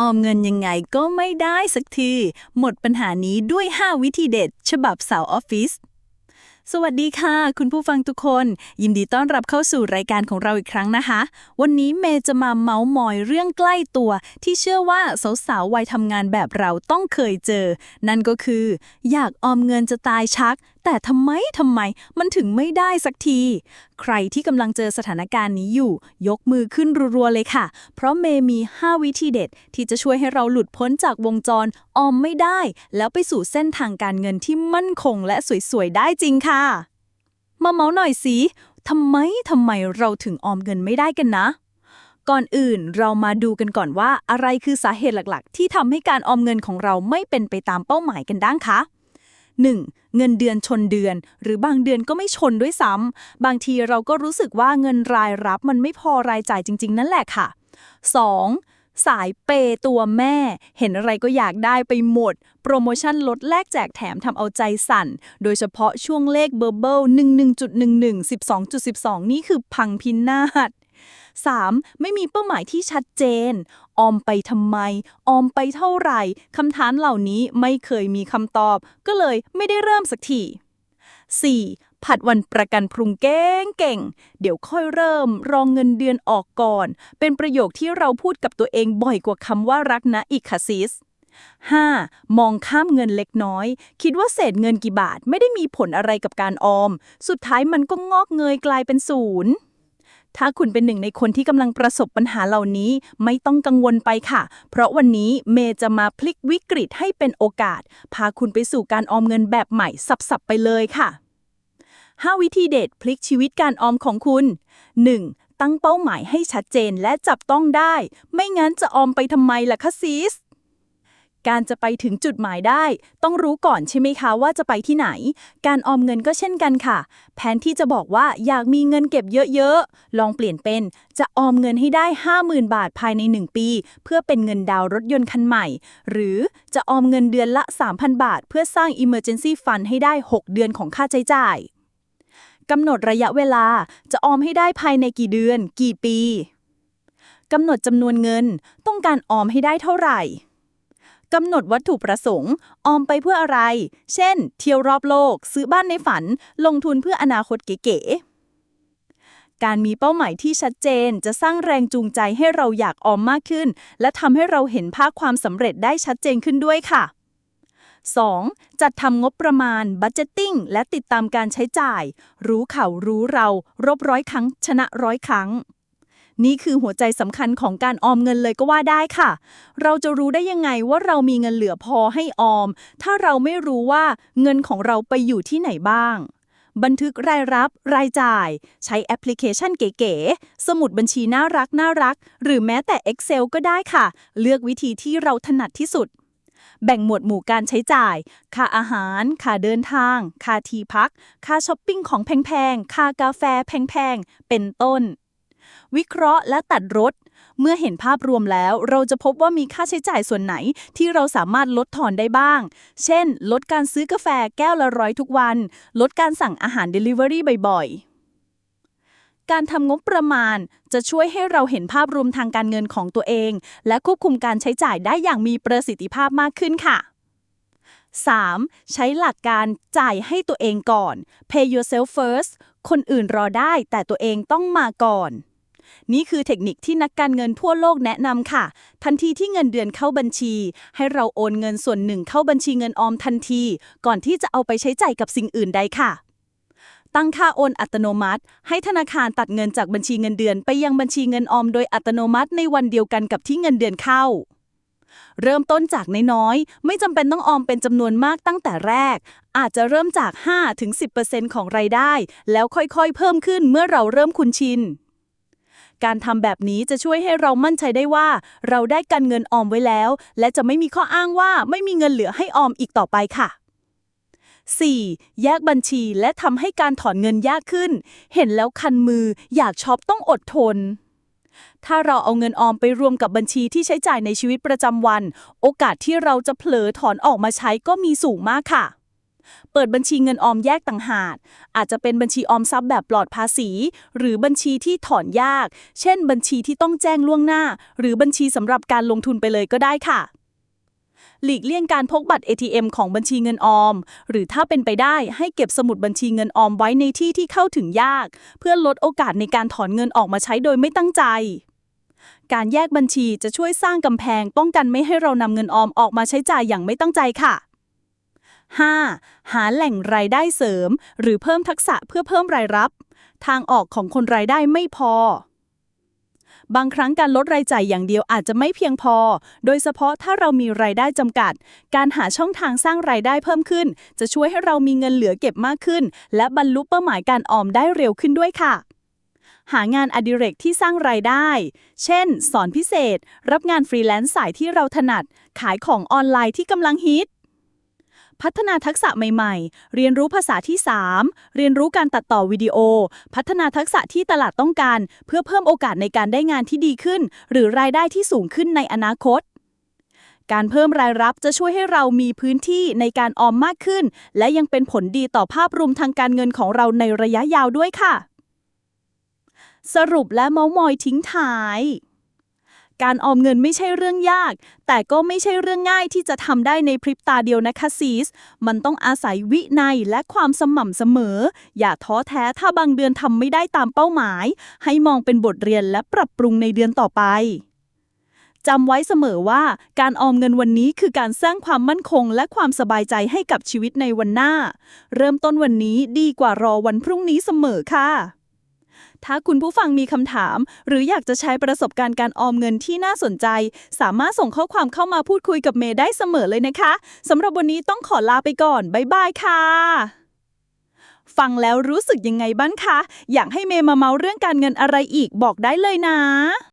ออมเงินยังไงก็ไม่ได้สักที หมดปัญหานี้ด้วย 5 วิธีเด็ด ฉบับสาวออฟฟิศสวัสดีค่ะ คุณผู้ฟังทุกคน ยินดีต้อนรับเข้าสู่รายการของเราอีกครั้งนะคะ วันนี้เมย์จะมาเมาส์มอยเรื่องใกล้ตัว ที่เชื่อว่าสาวๆวัยทำงานแบบเราต้องเคยเจอ นั่นก็คือ อยากออมเงินจะตายชักแต่ทำไมทำไมมันถึงไม่ได้สักที ใครที่กำลังเจอสถานการณ์นี้อยู่ ยกมือขึ้นรัวๆเลยค่ะ เพราะเมย์มี 5 วิธีเด็ด ที่จะช่วยให้เราหลุดพ้นจากวงจรออมไม่ได้ แล้วไปสู่เส้นทางการเงินที่มั่นคงและสวยๆได้จริงค่ะ มาเมาหน่อยสิทำไมทำไมเราถึงออมเงินไม่ได้กันนะก่อนอื่นเรามาดูกันก่อนว่าอะไรคือสาเหตุหลักๆ ที่ทำให้การออมเงินของเราไม่เป็นไปตามเป้าหมายกันด้างคะ 1. เงินเดือนชนเดือน หรือบางเดือนก็ไม่ชนด้วยซ้ำ บางทีเราก็รู้สึกว่าเงินรายรับมันไม่พอรายจ่ายจริง ๆ นั่นแหละค่ะ 2. สายเปย์ตัวแม่ เห็นอะไรก็อยากได้ไปหมด โปรโมชั่นลดแลกแจกแถมทำเอาใจสั่น โดยเฉพาะช่วงเลขเบอร์เบิล11.11 12.12 นี่คือพังพินาศ 3. ไม่มีเป้าหมายที่ชัดเจน ออมไปทำไม ออมไปเท่าไหร่คำถามเหล่านี้ไม่เคยมีคำตอบ ก็เลยไม่ได้เริ่มสักที 4. ผัดวันประกันพรุงเก่งเก่ง เดี๋ยวค่อยเริ่ม รองเงินเดือนออกก่อน เป็นประโยคที่เราพูดกับตัวเองบ่อยกว่าคำว่ารักนะอีกค่ะซิส 5. มองข้ามเงินเล็กน้อย คิดว่าเศษเงินกี่บาทไม่ได้มีผลอะไรกับการออม สุดท้ายมันก็งอกเงยกลายเป็นศูนย์ ถ้าคุณเป็นหนึ่งในคนที่กำลังประสบปัญหาเหล่านี้ไม่ต้องกังวลไปค่ะ เพราะวันนี้เมย์จะมาพลิกวิกฤตให้เป็นโอกาส พาคุณไปสู่การออมเงินแบบใหม่สับๆไปเลยค่ะ 5 วิธีเด็ดพลิกชีวิตการออมของคุณ 1. ตั้งเป้าหมายให้ชัดเจนและจับต้องได้ ไม่งั้นจะออมไปทำไมล่ะคะซีส การจะไปถึงจุดหมายได้ ต้องรู้ก่อนใช่ไหมคะว่าจะไปที่ไหน การออมเงินก็เช่นกันค่ะ แผนที่จะบอกว่าอยากมีเงินเก็บเยอะๆ ลองเปลี่ยนเป็นจะออมเงินให้ได้ 50,000 บาทภายใน 1 ปี เพื่อเป็นเงินดาวน์รถยนต์คันใหม่ หรือจะออมเงินเดือนละ 3,000 บาท เพื่อสร้าง Emergency Fund ให้ได้ 6 เดือนของค่าใช้จ่ายกำหนดระยะเวลาจะออมให้ได้ภายในกี่เดือน กี่ปีกำหนดจำนวนเงินต้องการออมให้ได้เท่าไหร่ กำหนดวัตถุประสงค์ ออมไปเพื่ออะไร เช่น เที่ยวรอบโลก ซื้อบ้านในฝัน ลงทุนเพื่ออนาคตเก๋ๆ การมีเป้าหมายที่ชัดเจนจะสร้างแรงจูงใจให้เราอยากออมมากขึ้น และทำให้เราเห็นภาพความสำเร็จได้ชัดเจนขึ้นด้วยค่ะ 2. จัดทำงบประมาณ budgeting และติดตามการใช้จ่าย รู้เขารู้เรา รบร้อยครั้ง ชนะร้อยครั้ง นี่คือหัวใจสำคัญของการออมเงินเลยก็ว่าได้ค่ะ เราจะรู้ได้ยังไงว่าเรามีเงินเหลือพอให้ออม ถ้าเราไม่รู้ว่าเงินของเราไปอยู่ที่ไหนบ้าง บันทึกรายรับ รายจ่าย ใช้แอปพลิเคชันเก๋ๆ สมุดบัญชีน่ารักน่ารัก หรือแม้แต่ Excel ก็ได้ค่ะ เลือกวิธีที่เราถนัดที่สุด แบ่งหมวดหมู่การใช้จ่าย ค่าอาหาร ค่าเดินทาง ค่าที่พัก ค่าช้อปปิ้งของแพงๆ ค่ากาแฟแพงๆ เป็นต้น วิเคราะห์และตัดลดเมื่อเห็นภาพรวมแล้ว เราจะพบว่ามีค่าใช้จ่ายส่วนไหนที่เราสามารถลดทอนได้บ้าง เช่น ลดการซื้อกาแฟแก้วละร้อยทุกวัน ลดการสั่งอาหาร Delivery บ่อยๆ การทำงบประมาณจะช่วยให้เราเห็นภาพรวมทางการเงินของตัวเอง และควบคุมการใช้จ่ายได้อย่างมีประสิทธิภาพมากขึ้นค่ะ 3. ใช้หลักการจ่ายให้ตัวเองก่อน pay yourself first คนอื่นรอได้แต่ตัวเองต้องมาก่อน นี่คือเทคนิคที่นักการเงินทั่วโลกแนะนำค่ะ ทันทีที่เงินเดือนเข้าบัญชี ให้เราโอนเงินส่วนหนึ่งเข้าบัญชีเงินออมทันที ก่อนที่จะเอาไปใช้จ่ายกับสิ่งอื่นใดค่ะ ตั้งค่าโอนอัตโนมัติ ให้ธนาคารตัดเงินจากบัญชีเงินเดือน ไปยังบัญชีเงินออมโดยอัตโนมัติในวันเดียวกันกับที่เงินเดือนเข้าเริ่มต้นจากน้อยๆ ไม่จำเป็นต้องออมเป็นจำนวนมากตั้งแต่แรก อาจจะเริ่มจาก 5-10%ของรายได้ แล้วค่อยๆ เพิ่มขึ้นเมื่อเราเริ่มคุ้นชิน การทำแบบนี้จะช่วยให้เรามั่นใจได้ว่า เราได้การเงินออมไว้แล้ว และจะไม่มีข้ออ้างว่าไม่มีเงินเหลือให้ออมอีกต่อไปค่ะ 4. แยกบัญชีและทำให้การถอนเงินยากขึ้น เห็นแล้วคันมือ อยากช็อปต้องอดทน ถ้าเราเอาเงินออมไปรวมกับบัญชีที่ใช้จ่ายในชีวิตประจำวัน โอกาสที่เราจะเผลอถอนออกมาใช้ก็มีสูงมากค่ะ เปิดบัญชีเงินออมแยกต่างหาก อาจจะเป็นบัญชีออมทรัพย์แบบปลอดภาษี หรือบัญชีที่ถอนยาก เช่น บัญชีที่ต้องแจ้งล่วงหน้า หรือบัญชีสำหรับการลงทุนไปเลยก็ได้ค่ะ หลีกเลี่ยงการพกบัตร ATM ของบัญชีเงินออม หรือถ้าเป็นไปได้ให้เก็บสมุดบัญชีเงินออมไว้ในที่ที่เข้าถึงยาก เพื่อลดโอกาสในการถอนเงินออกมาใช้โดยไม่ตั้งใจการแยกบัญชีจะช่วยสร้างกำแพงป้องกันไม่ให้เรานำเงินออมออกมาใช้จ่ายอย่างไม่ตั้งใจค่ะ 5. หาแหล่งรายได้เสริม หรือเพิ่มทักษะเพื่อเพิ่มรายรับ ทางออกของคนรายได้ไม่พอ บางครั้งการลดรายจ่ายอย่างเดียวอาจจะไม่เพียงพอ โดยเฉพาะถ้าเรามีรายได้จำกัด การหาช่องทางสร้างรายได้เพิ่มขึ้น จะช่วยให้เรามีเงินเหลือเก็บมากขึ้น และบรรลุเป้าหมายการออมได้เร็วขึ้นด้วยค่ะหางานอดิเรกที่สร้างรายได้ เช่น สอนพิเศษ รับงานฟรีแลนซ์สายที่เราถนัด ขายของออนไลน์ที่กำลังฮิต พัฒนาทักษะใหม่ๆ เรียนรู้ภาษาที่ 3 เรียนรู้การตัดต่อวิดีโอ พัฒนาทักษะที่ตลาดต้องการ เพื่อเพิ่มโอกาสในการได้งานที่ดีขึ้น หรือรายได้ที่สูงขึ้นในอนาคต การเพิ่มรายรับจะช่วยให้เรามีพื้นที่ในการออมมากขึ้น และยังเป็นผลดีต่อภาพรวมทางการเงินของเราในระยะยาวด้วยค่ะ สรุปและเมาส์มอยทิ้งท้าย การออมเงินไม่ใช่เรื่องยาก แต่ก็ไม่ใช่เรื่องง่ายที่จะทำได้ในพริบตาเดียวนะคะซีส มันต้องอาศัยวินัยและความสม่ำเสมอ อย่าท้อแท้ถ้าบางเดือนทำไม่ได้ตามเป้าหมาย ให้มองเป็นบทเรียนและปรับปรุงในเดือนต่อไปจำไว้เสมอว่าการออมเงินวันนี้คือการสร้างความมั่นคงและความสบายใจให้กับชีวิตในวันหน้า เริ่มต้นวันนี้ดีกว่ารอวันพรุ่งนี้เสมอค่ะ ถ้าคุณผู้ฟังมีคำถาม หรืออยากจะใช้ประสบการณ์การออมเงินที่น่าสนใจ สามารถส่งข้อความเข้ามาพูดคุยกับเมย์ได้เสมอเลยนะคะสำหรับวันนี้ต้องขอลาไปก่อน บ๊ายบายค่ะฟังแล้วรู้สึกยังไงบ้างคะ อยากให้เมย์มาเมาเรื่องการเงินอะไรอีกบอกได้เลยนะ